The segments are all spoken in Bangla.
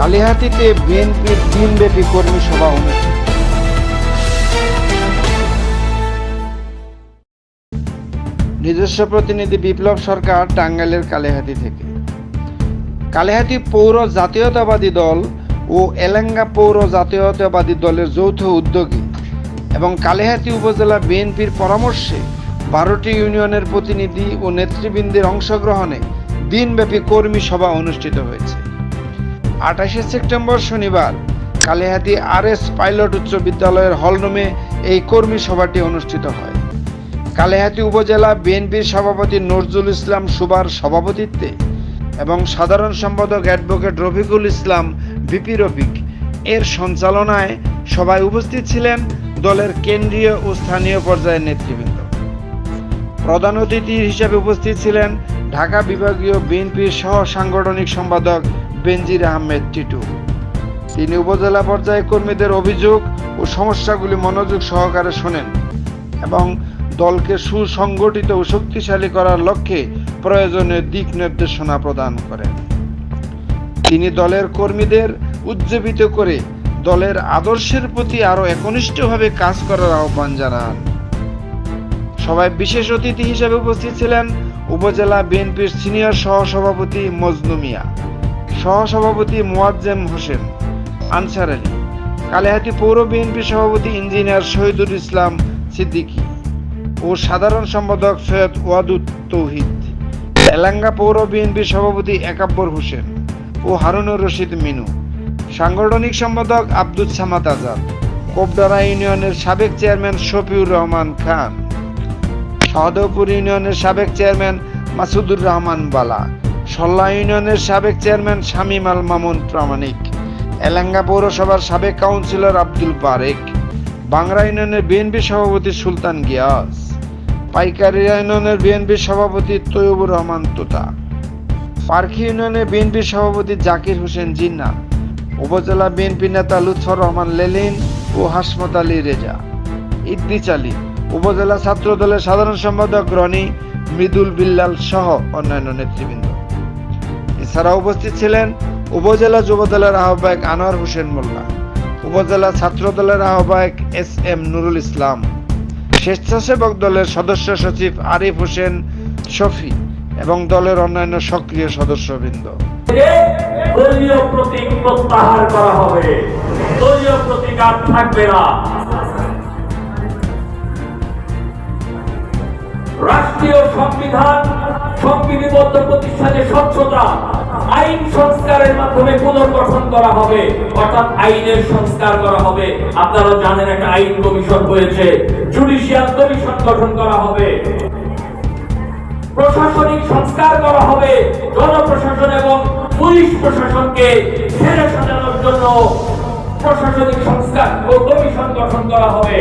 কালিহাতিতে বিএনপির দিনব্যাপী কর্মী সভা অনুষ্ঠিত। নিজস্ব প্রতিনিধি বিপ্লব সরকার টাঙ্গাইলের কালিহাতি থেকে। কালিহাতি পৌর জাতীয়তাবাদী দল ও এলেঙ্গা পৌর জাতীয়তাবাদী দলের যৌথ উদ্যোগে এবং কালিহাতি উপজেলা বিএনপির পরামর্শে বারোটি ইউনিয়নের প্রতিনিধি ও নেতৃবৃন্দের অংশগ্রহণে দিনব্যাপী কর্মী সভা অনুষ্ঠিত হয়েছে। আঠাশে সেপ্টেম্বর শনিবার, কালিহাতি আর এস পাইলট উচ্চ বিদ্যালয়ের হলরুমে এই কর্মী সভাটি অনুষ্ঠিত হয়। কালিহাতি উপজেলা বিএনপির সভাপতি নজরুল ইসলাম সুবার সভাপতিত্বে এবং সাধারণ সম্পাদক অ্যাডভোকেট রফিকুল ইসলাম বিপি রফিক। এর সঞ্চালনায় সভায় উপস্থিত ছিলেন দলের কেন্দ্রীয় ও স্থানীয় পর্যায়ের নেতৃবৃন্দ। প্রধান অতিথি হিসেবে উপস্থিত ছিলেন ঢাকা বিভাগীয় বিএনপির সহ সাংগঠনিক সম্পাদক বেনজির আহমেদ টিটু। তিনি উপজেলা পর্যায়ে কর্মীদের অভিযোগ ও সমস্যাগুলি মনোযোগ সহকারে শোনেন এবং দলকে সুসংগঠিত ও শক্তিশালী করার লক্ষ্যে প্রয়োজনীয় দিক নির্দেশনা প্রদান করেন। তিনি দলের কর্মীদের উজ্জীবিত করে দলের আদর্শের প্রতি আরও একনিষ্ঠভাবে কাজ করার আহ্বান জানান। সবাই বিশেষ অতিথি হিসেবে উপস্থিত ছিলেন উপজেলা বিএনপির সিনিয়র সহসভাপতি মজনু মিয়া। সহসভাপতি মোয়াজ্জেম হোসেন, আনসার আলী কালিহাতি পৌর বিএনপি সভাপতি ইঞ্জিনিয়ার শহীদুল ইসলাম সিদ্দিকী ও সাধারণ সম্পাদক সৈয়দ ওয়াদুদ তৌহিদ, এলাঙ্গা পৌর বিএনপি সভাপতি একাব্বর হোসেন ও হারুনুর রশিদ মিনু, সাংগঠনিক সম্পাদক আব্দুল সামাদ আজাদ কোবডারা ইউনিয়নের সাবেক চেয়ারম্যান শফিউর রহমান খান সহদেবপুর ইউনিয়নের সাবেক চেয়ারম্যান মাসুদুর রহমান বালা সল্লা ইউনিয়নের সাবেক চেয়ারম্যান শামীম আল মামুন প্রামাণিক, এলাঙ্গা পৌরসভার সাবেক কাউন্সিলর আব্দুল বারেক, বাংলা ইউনিয়নের বিএনপি সভাপতি সুলতান গিয়াস, পাইকারি ইউনিয়নের বিএনপি সভাপতি তৈয়বুর রহমান তোতা, পার্কি ইউনিয়নের বিএনপি সভাপতি জাকির হোসেন জিন্না উপজেলা বিএনপি নেতা লুৎফর রহমান লেলিন ও হাসমত আলী রেজা ইদ্দিস আলী, উপজেলা ছাত্র দলের সাধারণ সম্পাদক রনি, মৃদুল বিল্লাল সহ অন্যান্য নেতৃবৃন্দ। এছাড়া উপস্থিত ছিলেন উপজেলা যুব দলের আহ্বায়ক আনোয়ার হোসেন মোল্লা, উপজেলা ছাত্র দলের আহ্বায়ক এস এম নুরুল ইসলাম, স্বেচ্ছাসেবক দলের সদস্য সচিব আরিফ হোসেন শফি এবং দলের অন্যান্য সক্রিয় সদস্যবৃন্দ। রাষ্ট্রীয় সংবিধান সংবিধিবদ্ধ প্রতিষ্ঠানে স্বচ্ছতা আইন সংস্কারের মাধ্যমে পুনর্গঠন করা হবে। অর্থাৎ আইনের সংস্কার করা হবে। আপনারা জানেন একটা আইন কমিশন হয়েছে। জুডিশিয়াল কমিশন গঠন করা হবে। প্রশাসনিক সংস্কার করা হবে। জনপ্রশাসন এবং পুলিশ প্রশাসনকে ছেড়ে সাজানোর জন্য প্রশাসনিক সংস্কার ও কমিশন গঠন করা হবে।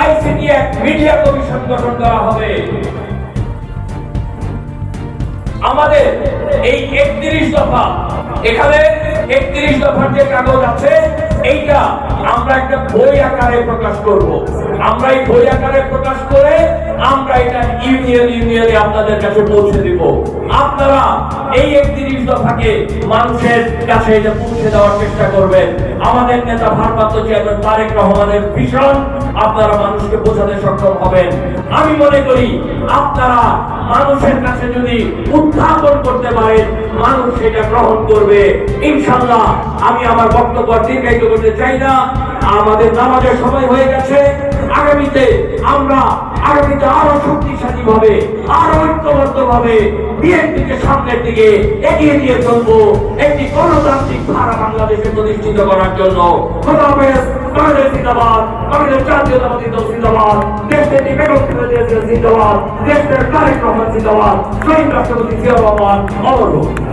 আইসিটি মিডিয়া কমিশন গঠন করা হবে। আমাদের এই একত্রিশ দফা। এখানে একত্রিশ দফার যে কাগজ আছে, এইটা আমরা একটা বই আকারে প্রকাশ করব। আমরা এই বই আকারে প্রকাশ করে আমরা এটা ইউনিয়ন ইউনিয়নে আপনাদের কাছে পৌঁছে দিব। আপনারা এই একত্রিশ দফাকে মানুষের কাছে এটা পৌঁছে দেওয়ার চেষ্টা করবেন। আমাদের নেতা ভারপ্রাপ্ত চেয়ারম্যান তারেক রহমানের ভীষণ আপনারা মানুষকে বোঝাতে সক্ষম হবেন। আমি মনে করি আপনারা মানুষের যদি উত্থাপন করতে পারেন, মানুষ সেটা গ্রহণ করবে। ইনশাল্লাহ আমি আমার বক্তব্য দীর্ঘায়িত করতে চাই না। আমাদের নামাজের সময় হয়ে গেছে। আগামীতে আমরা আগামীতে আরও শক্তিশালী ভাবে আরও ঐক্যবদ্ধ ভাবে বিএনপিকে সামনের দিকে এগিয়ে নিয়ে চলবো একটি গণতান্ত্রিক ধারা বাংলাদেশে প্রতিষ্ঠিত করার জন্য খোদা জিন্দাবাদ, বাংলাদেশ জাতীয়তাবাদী দল জিন্দাবাদ দেশে বেগম জিন্দাবাদ দেশের রহমান জিন্দাবাদ শহীদ রাষ্ট্রপতি জিয়া রহমান হোক।